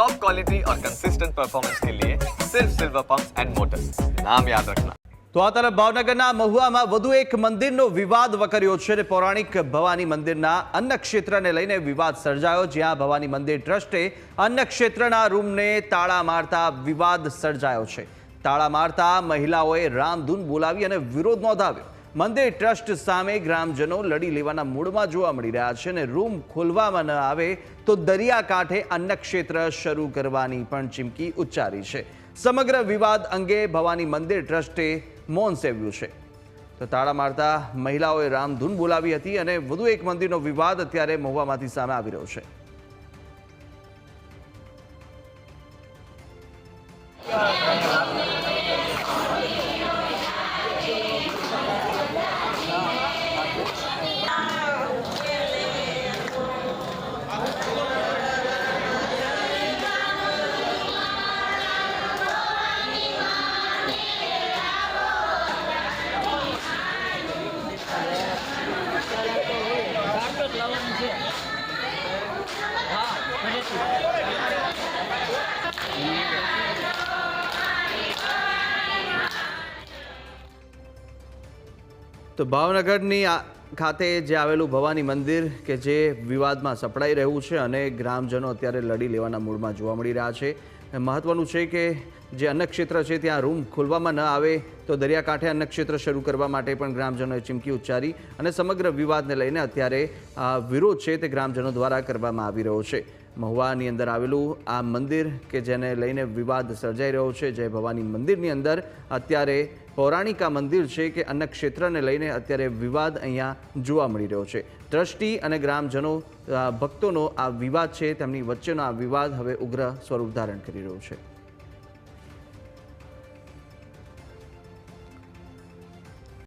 Top quality और consistent performance के लिए सिर्फ सिल्वर पंप एंड मोटर्स नाम याद रखना તો આ તરફ ભાવનગરના મહુવામાં વધુ એક મંદિરનો વિવાદ વકર્યો છે અને પૌરાણિક ભવાની મંદિરના અન્ન ક્ષેત્રને લઈને વિવાદ સર્જાયો જ્યાં ભવાની મંદિર ટ્રસ્ટે અન્ન ક્ષેત્રના રૂમને તાળા મારતા વિવાદ સર્જાયો છે તાળા મારતા મહિલાઓએ રામધૂન બોલાવી અને વિરોધ નોંધાવ્યો મંદિર ટ્રસ્ટ સામે ગ્રામજનો લડી લેવાના મૂડમાં જોવા મળી રહ્યા છે અને રૂમ ખોલવામાં ન આવે તો દરિયાકાંઠે અન્નક્ષેત્ર શરૂ કરવાની પણ ચીમકી ઉચ્ચારી છે. સમગ્ર વિવાદ અંગે ભવાની મંદિર ટ્રસ્ટે મૌન સેવ્યું છે. તો તાળા મારતા મહિલાઓએ રામધૂન બોલાવી હતી અને વધુ એક મંદિરનો વિવાદ અત્યારે મહુવામાંથી સામે આવી રહ્યો છે. તો ભાવનગરની ખાતે જે આવેલું ભવાની મંદિર કે જે વિવાદમાં સપડાઈ રહ્યું છે અને ગ્રામજનો અત્યારે લડી લેવાના મૂડમાં જોવા મળી રહ્યા છે. મહત્વનું છે કે જે અન્નક્ષેત્ર છે ત્યાં રૂમ ખોલવામાં ન આવે તો દરિયાકાંઠે અન્નક્ષેત્ર શરૂ કરવા માટે પણ ગ્રામજનોએ ચીમકી ઉચ્ચારી અને સમગ્ર વિવાદને લઈને અત્યારે વિરોધ છે તે ગ્રામજનો દ્વારા કરવામાં આવી રહ્યો છે. મહુવાની અંદર આવેલું આ મંદિર કે જેને લઈને વિવાદ સર્જાઈ રહ્યો છે, જય ભવાની મંદિરની અંદર અત્યારે પૌરાણિક આ મંદિર છે કે અન્નક્ષેત્રને લઈને અત્યારે વિવાદ અહીંયા જોવા મળી રહ્યો છે. ટ્રસ્ટી અને ગ્રામજનો ભક્તોનો આ વિવાદ છે, તેમની વચ્ચેનો આ વિવાદ હવે ઉગ્ર સ્વરૂપ ધારણ કરી રહ્યો છે.